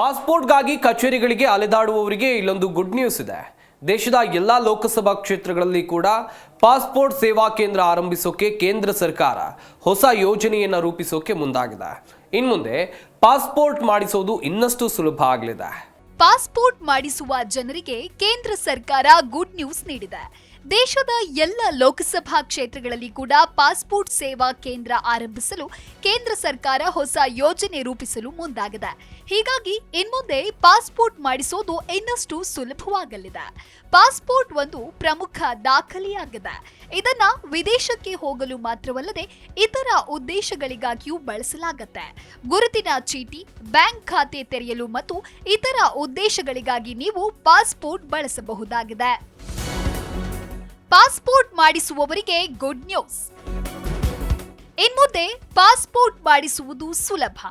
ಪಾಸ್ಪೋರ್ಟ್ಗಾಗಿ ಕಚೇರಿಗಳಿಗೆ ಅಲೆದಾಡುವವರಿಗೆ ಇಲ್ಲೊಂದು good news ಇದೆ. ದೇಶದ ಎಲ್ಲಾ ಲೋಕಸಭಾ ಕ್ಷೇತ್ರಗಳಲ್ಲಿ ಕೂಡ ಪಾಸ್ಪೋರ್ಟ್ ಸೇವಾ ಕೇಂದ್ರ ಆರಂಭಿಸೋಕೆ ಕೇಂದ್ರ ಸರ್ಕಾರ ಹೊಸ ಯೋಜನೆಯನ್ನು ರೂಪಿಸೋಕೆ ಮುಂದಾಗಿದೆ. ಇನ್ಮುಂದೆ ಪಾಸ್ಪೋರ್ಟ್ ಮಾಡಿಸೋದು ಇನ್ನಷ್ಟು ಸುಲಭ ಆಗಲಿದೆ. ಪಾಸ್ಪೋರ್ಟ್ ಮಾಡಿಸುವ ಜನರಿಗೆ ಕೇಂದ್ರ ಸರ್ಕಾರ ಗುಡ್ ನ್ಯೂಸ್ ನೀಡಿದೆ. ದೇಶದ ಎಲ್ಲ ಲೋಕಸಭಾ ಕ್ಷೇತ್ರಗಳಲ್ಲಿ ಕೂಡ ಪಾಸ್ಪೋರ್ಟ್ ಸೇವಾ ಕೇಂದ್ರ ಆರಂಭಿಸಲು ಕೇಂದ್ರ ಸರ್ಕಾರ ಹೊಸ ಯೋಜನೆ ರೂಪಿಸಲು ಮುಂದಾಗಿದೆ. ಹೀಗಾಗಿ ಇನ್ಮುಂದೆ ಪಾಸ್ಪೋರ್ಟ್ ಮಾಡಿಸೋದು ಇನ್ನಷ್ಟು ಸುಲಭವಾಗಲಿದೆ. ಪಾಸ್ಪೋರ್ಟ್ ಒಂದು ಪ್ರಮುಖ ದಾಖಲೆಯಾಗಿದೆ. ಇದನ್ನ ವಿದೇಶಕ್ಕೆ ಹೋಗಲು ಮಾತ್ರವಲ್ಲದೆ ಇತರ ಉದ್ದೇಶಗಳಿಗಾಗಿಯೂ ಬಳಸಲಾಗುತ್ತೆ. ಗುರುತಿನ ಚೀಟಿ, ಬ್ಯಾಂಕ್ ಖಾತೆ ತೆರೆಯಲು ಮತ್ತು ಇತರ ಉದ್ದೇಶಗಳಿಗಾಗಿ ನೀವು ಪಾಸ್ಪೋರ್ಟ್ ಬಳಸಬಹುದಾಗಿದೆ. ಪಾಸ್ಪೋರ್ಟ್ ಮಾಡಿಸುವವರಿಗೆ ಗುಡ್ ನ್ಯೂಸ್. ಇನ್ಮುಂದೆ ಪಾಸ್ಪೋರ್ಟ್ ಮಾಡಿಸುವುದು ಸುಲಭ.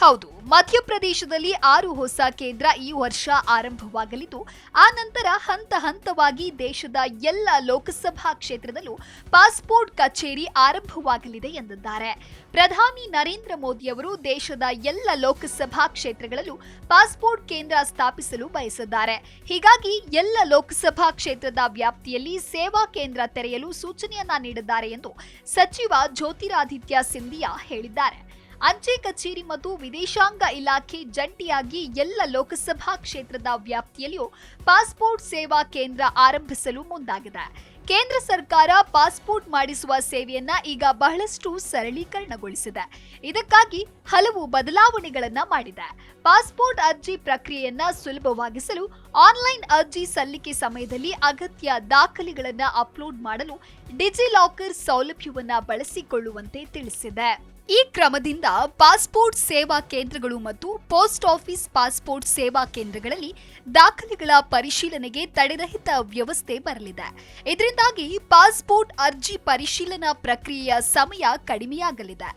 ಹೌದು, ಮಧ್ಯಪ್ರದೇಶದಲ್ಲಿ ಆರು ಹೊಸ ಕೇಂದ್ರ ಈ ವರ್ಷ ಆರಂಭವಾಗಲಿದ್ದು, ಆ ನಂತರ ಹಂತ ಹಂತವಾಗಿ ದೇಶದ ಎಲ್ಲ ಲೋಕಸಭಾ ಕ್ಷೇತ್ರದಲ್ಲೂ ಪಾಸ್ಪೋರ್ಟ್ ಕಚೇರಿ ಆರಂಭವಾಗಲಿದೆ ಎಂದಿದ್ದಾರೆ. ಪ್ರಧಾನಿ ನರೇಂದ್ರ ಮೋದಿಯವರು ದೇಶದ ಎಲ್ಲ ಲೋಕಸಭಾ ಕ್ಷೇತ್ರಗಳಲ್ಲೂ ಪಾಸ್ಪೋರ್ಟ್ ಕೇಂದ್ರ ಸ್ಥಾಪಿಸಲು ಬಯಸಿದ್ದಾರೆ. ಹೀಗಾಗಿ ಎಲ್ಲ ಲೋಕಸಭಾ ಕ್ಷೇತ್ರದ ವ್ಯಾಪ್ತಿಯಲ್ಲಿ ಸೇವಾ ಕೇಂದ್ರ ತೆರೆಯಲು ಸೂಚನೆಯನ್ನ ನೀಡಿದ್ದಾರೆ ಎಂದು ಸಚಿವ ಜ್ಯೋತಿರಾದಿತ್ಯ ಸಿಂಧಿಯಾ ಹೇಳಿದ್ದಾರೆ. ಅಂಚೆ ಕಚೇರಿ ಮತ್ತು ವಿದೇಶಾಂಗ ಇಲಾಖೆ ಜಂಟಿಯಾಗಿ ಎಲ್ಲ ಲೋಕಸಭಾ ಕ್ಷೇತ್ರದ ವ್ಯಾಪ್ತಿಯಲ್ಲಿಯೂ ಪಾಸ್ಪೋರ್ಟ್ ಸೇವಾ ಕೇಂದ್ರ ಆರಂಭಿಸಲು ಮುಂದಾಗಿದೆ. ಕೇಂದ್ರ ಸರ್ಕಾರ ಪಾಸ್ಪೋರ್ಟ್ ಮಾಡಿಸುವ ಸೇವೆಯನ್ನ ಈಗ ಬಹಳಷ್ಟು ಸರಳೀಕರಣಗೊಳಿಸಿದೆ. ಇದಕ್ಕಾಗಿ ಹಲವು ಬದಲಾವಣೆಗಳನ್ನ ಮಾಡಿದೆ. ಪಾಸ್ಪೋರ್ಟ್ ಅರ್ಜಿ ಪ್ರಕ್ರಿಯೆಯನ್ನ ಸುಲಭವಾಗಿಸಲು ಆನ್ಲೈನ್ ಅರ್ಜಿ ಸಲ್ಲಿಕೆ ಸಮಯದಲ್ಲಿ ಅಗತ್ಯ ದಾಖಲೆಗಳನ್ನು ಅಪ್ಲೋಡ್ ಮಾಡಲು ಡಿಜಿಲಾಕರ್ ಸೌಲಭ್ಯವನ್ನ ಬಳಸಿಕೊಳ್ಳುವಂತೆ ತಿಳಿಸಿದೆ. ಈ ಕ್ರಮದಿಂದ ಪಾಸ್ಪೋರ್ಟ್ ಸೇವಾ ಕೇಂದ್ರಗಳು ಮತ್ತು ಪೋಸ್ಟ್ ಆಫೀಸ್ ಪಾಸ್ಪೋರ್ಟ್ ಸೇವಾ ಕೇಂದ್ರಗಳಲ್ಲಿ ದಾಖಲೆಗಳ ಪರಿಶೀಲನೆಗೆ ತಡೆರಹಿತ ವ್ಯವಸ್ಥೆ ಬರಲಿದೆ. ಇದರಿಂದಾಗಿ ಪಾಸ್ಪೋರ್ಟ್ ಅರ್ಜಿ ಪರಿಶೀಲನಾ ಪ್ರಕ್ರಿಯೆಯ ಸಮಯ ಕಡಿಮೆಯಾಗಲಿದೆ.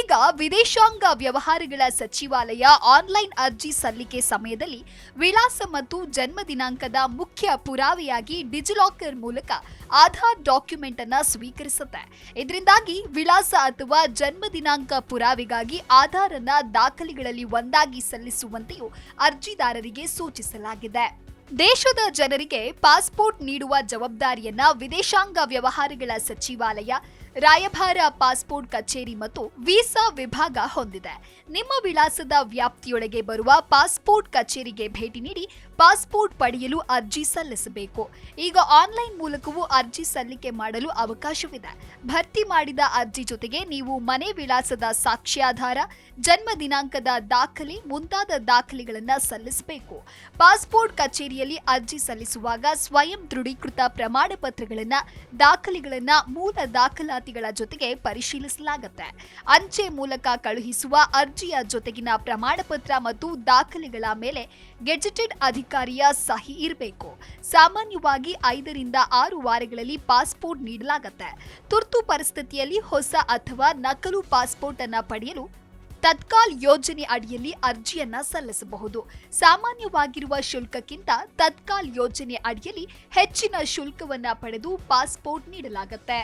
ಈಗ ವಿದೇಶಾಂಗ ವ್ಯವಹಾರಗಳ ಸಚಿವಾಲಯ ಆನ್ಲೈನ್ ಅರ್ಜಿ ಸಲ್ಲಿಕೆ ಸಮಯದಲ್ಲಿ ವಿಳಾಸ ಮತ್ತು ಜನ್ಮ ದಿನಾಂಕದ ಮುಖ್ಯ ಪುರಾವೆಯಾಗಿ ಡಿಜಿಲಾಕರ್ ಮೂಲಕ ಆಧಾರ್ ಡಾಕ್ಯುಮೆಂಟ್ ಅನ್ನ ಸ್ವೀಕರಿಸುತ್ತೆ. ಇದರಿಂದಾಗಿ ವಿಳಾಸ ಅಥವಾ ಜನ್ಮ ದಿನಾಂಕ ಪುರಾವೆಗಾಗಿ ಆಧಾರ್ ಅನ್ನ ದಾಖಲೆಗಳಲ್ಲಿ ಒಂದಾಗಿ ಸಲ್ಲಿಸುವಂತೆಯೂ ಅರ್ಜಿದಾರರಿಗೆ ಸೂಚಿಸಲಾಗಿದೆ. ದೇಶದ ಜನರಿಗೆ ಪಾಸ್ಪೋರ್ಟ್ ನೀಡುವ ಜವಾಬ್ದಾರಿಯನ್ನ ವಿದೇಶಾಂಗ ವ್ಯವಹಾರಗಳ ಸಚಿವಾಲಯ, ರಾಯಭಾರ ಪಾಸ್ಪೋರ್ಟ್ ಕಚೇರಿ ಮತ್ತು ವೀಸಾ ವಿಭಾಗ ಹೊಂದಿದೆ. ನಿಮ್ಮ ವಿಳಾಸದ ವ್ಯಾಪ್ತಿಯೊಳಗೆ ಬರುವ ಪಾಸ್ಪೋರ್ಟ್ ಕಚೇರಿಗೆ ಭೇಟಿ ನೀಡಿ ಪಾಸ್ಪೋರ್ಟ್ ಪಡೆಯಲು ಅರ್ಜಿ ಸಲ್ಲಿಸಬೇಕು. ಈಗ ಆನ್ಲೈನ್ ಮೂಲಕವೂ ಅರ್ಜಿ ಸಲ್ಲಿಕೆ ಮಾಡಲು ಅವಕಾಶವಿದೆ. ಭರ್ತಿ ಮಾಡಿದ ಅರ್ಜಿ ಜೊತೆಗೆ ನೀವು ಮನೆ ವಿಳಾಸದ ಸಾಕ್ಷ್ಯಾಧಾರ, ಜನ್ಮ ದಿನಾಂಕದ ದಾಖಲೆ ಮುಂತಾದ ದಾಖಲೆಗಳನ್ನು ಸಲ್ಲಿಸಬೇಕು. ಪಾಸ್ಪೋರ್ಟ್ ಕಚೇರಿಯಲ್ಲಿ ಅರ್ಜಿ ಸಲ್ಲಿಸುವಾಗ ಸ್ವಯಂ ದೃಢೀಕೃತ ಪ್ರಮಾಣ ಪತ್ರಗಳನ್ನ, ದಾಖಲೆಗಳನ್ನ ಮೂಲ ದಾಖಲಾತಿಗಳ ಜೊತೆಗೆ ಪರಿಶೀಲಿಸಲಾಗುತ್ತೆ. ಅಂಚೆ ಮೂಲಕ ಕಳುಹಿಸುವ ಅರ್ಜಿಯ ಜೊತೆಗಿನ ಪ್ರಮಾಣ ಪತ್ರ ಮತ್ತು ದಾಖಲೆಗಳ ಮೇಲೆ ಗೆಜೆಟೆಡ್ ಅಧಿಕಾರಿಯ ಸಹಿ ಇರಬೇಕು. ಸಾಮಾನ್ಯವಾಗಿ ಐದರಿಂದ ಆರು ವಾರಗಳಲ್ಲಿ ಪಾಸ್ಪೋರ್ಟ್ ನೀಡಲಾಗುತ್ತೆ. ತುರ್ತು ಪರಿಸ್ಥಿತಿಯಲ್ಲಿ ಹೊಸ ಅಥವಾ ನಕಲು ಪಾಸ್ಪೋರ್ಟ್ ಅನ್ನು ಪಡೆಯಲು ತತ್ಕಾಲ್ ಯೋಜನೆ ಅಡಿಯಲ್ಲಿ ಅರ್ಜಿಯನ್ನ ಸಲ್ಲಿಸಬಹುದು. ಸಾಮಾನ್ಯವಾಗಿರುವ ಶುಲ್ಕಕ್ಕಿಂತ ತತ್ಕಾಲ್ ಯೋಜನೆ ಅಡಿಯಲ್ಲಿ ಹೆಚ್ಚಿನ ಶುಲ್ಕವನ್ನ ಪಡೆದು ಪಾಸ್ಪೋರ್ಟ್ ನೀಡಲಾಗುತ್ತೆ.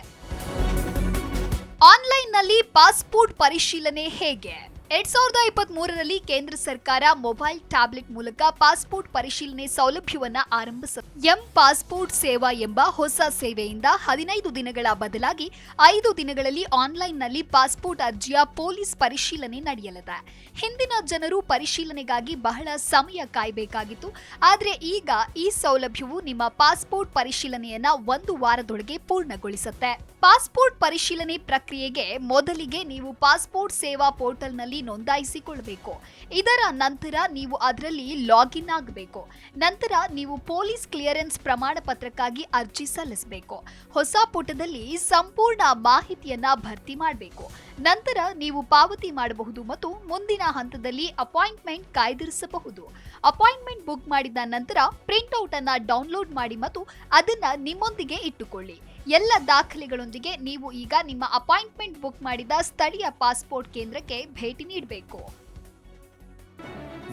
ಆನ್ಲೈನ್ನಲ್ಲಿ ಪಾಸ್ಪೋರ್ಟ್ ಪರಿಶೀಲನೆ ಹೇಗೆ? ಎರಡ್ ಸಾವಿರದ ಇಪ್ಪತ್ತ್ ಮೂರರಲ್ಲಿ ಕೇಂದ್ರ ಸರ್ಕಾರ ಮೊಬೈಲ್ ಟ್ಯಾಬ್ಲೆಟ್ ಮೂಲಕ ಪಾಸ್ಪೋರ್ಟ್ ಪರಿಶೀಲನೆ ಸೌಲಭ್ಯವನ್ನು ಆರಂಭಿಸ ಎಂ ಪಾಸ್ಪೋರ್ಟ್ ಸೇವಾ ಎಂಬ ಹೊಸ ಸೇವೆಯಿಂದ ಹದಿನೈದು ದಿನಗಳ ಬದಲಾಗಿ ಐದು ದಿನಗಳಲ್ಲಿ ಆನ್ಲೈನ್ನಲ್ಲಿ ಪಾಸ್ಪೋರ್ಟ್ ಅರ್ಜಿಯ ಪೊಲೀಸ್ ಪರಿಶೀಲನೆ ನಡೆಯಲಿದೆ. ಹಿಂದಿನ ಜನರು ಪರಿಶೀಲನೆಗಾಗಿ ಬಹಳ ಸಮಯ ಕಾಯಬೇಕಾಗಿತ್ತು. ಆದರೆ ಈಗ ಈ ಸೌಲಭ್ಯವು ನಿಮ್ಮ ಪಾಸ್ಪೋರ್ಟ್ ಪರಿಶೀಲನೆಯನ್ನ ಒಂದು ವಾರದೊಳಗೆ ಪೂರ್ಣಗೊಳಿಸುತ್ತೆ. ಪಾಸ್ಪೋರ್ಟ್ ಪರಿಶೀಲನೆ ಪ್ರಕ್ರಿಯೆಗೆ ಮೊದಲಿಗೆ ನೀವು ಪಾಸ್ಪೋರ್ಟ್ ಸೇವಾ ಪೋರ್ಟಲ್ನಲ್ಲಿ ನೋಂದಾಯಿಸಿಕೊಳ್ಳಬೇಕು ಇದರ ನಂತರ ನೀವು ಅದರಲ್ಲಿ ಲಾಗಿನ್ ಆಗಬೇಕು. ನಂತರ ನೀವು ಪೊಲೀಸ್ ಕ್ಲಿಯರೆನ್ಸ್ ಪ್ರಮಾಣ ಪತ್ರಕ್ಕಾಗಿ ಅರ್ಜಿ ಸಲ್ಲಿಸಬೇಕು. ಹೊಸ ಪುಟದಲ್ಲಿ ಸಂಪೂರ್ಣ ಮಾಹಿತಿಯನ್ನ ಭರ್ತಿ ಮಾಡಬೇಕು. ನಂತರ ನೀವು ಪಾವತಿ ಮಾಡಬಹುದು ಮತ್ತು ಮುಂದಿನ ಹಂತದಲ್ಲಿ ಅಪಾಯಿಂಟ್ಮೆಂಟ್ ಕಾಯ್ದಿರಿಸಬಹುದು. ಅಪಾಯಿಂಟ್ಮೆಂಟ್ ಬುಕ್ ಮಾಡಿದ ನಂತರ ಪ್ರಿಂಟ್ಔಟ್ ಅನ್ನ ಡೌನ್ಲೋಡ್ ಮಾಡಿ ಮತ್ತು ಅದನ್ನ ನಿಮ್ಮೊಂದಿಗೆ ಇಟ್ಟುಕೊಳ್ಳಿ. ಎಲ್ಲ ದಾಖಲೆಗಳೊಂದಿಗೆ ನೀವು ಈಗ ನಿಮ್ಮ ಅಪಾಯಿಂಟ್ಮೆಂಟ್ ಬುಕ್ ಮಾಡಿದ ಸ್ಥಳೀಯ ಪಾಸ್ಪೋರ್ಟ್ ಕೇಂದ್ರಕ್ಕೆ ಭೇಟಿ ನೀಡಬೇಕು.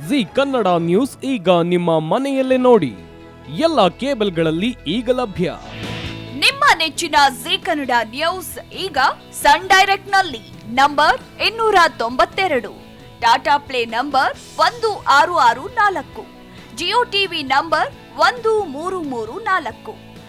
ಜಿ ಕನ್ನಡ ನ್ಯೂಸ್ ಈಗ ನಿಮ್ಮ ಮನೆಯಲ್ಲೇ ನೋಡಿ. ಎಲ್ಲ ಕೇಬಲ್ಗಳಲ್ಲಿ ಈಗ ಲಭ್ಯ. ನಿಮ್ಮ ನೆಚ್ಚಿನ ಜಿ ಕನ್ನಡ ನ್ಯೂಸ್ ಈಗ ಸನ್ ಡೈರೆಕ್ಟ್ನಲ್ಲಿ ನಂಬರ್ ಇನ್ನೂರ ತೊಂಬತ್ತೆರಡು. ಟಾಟಾ ಪ್ಲೇ ನಂಬರ್ ಒಂದು ಆರು ಆರು ನಾಲ್ಕು. ಜಿಯೋ ಟಿವಿ ನಂಬರ್ ಒಂದು ಮೂರು ಮೂರು ನಾಲ್ಕು.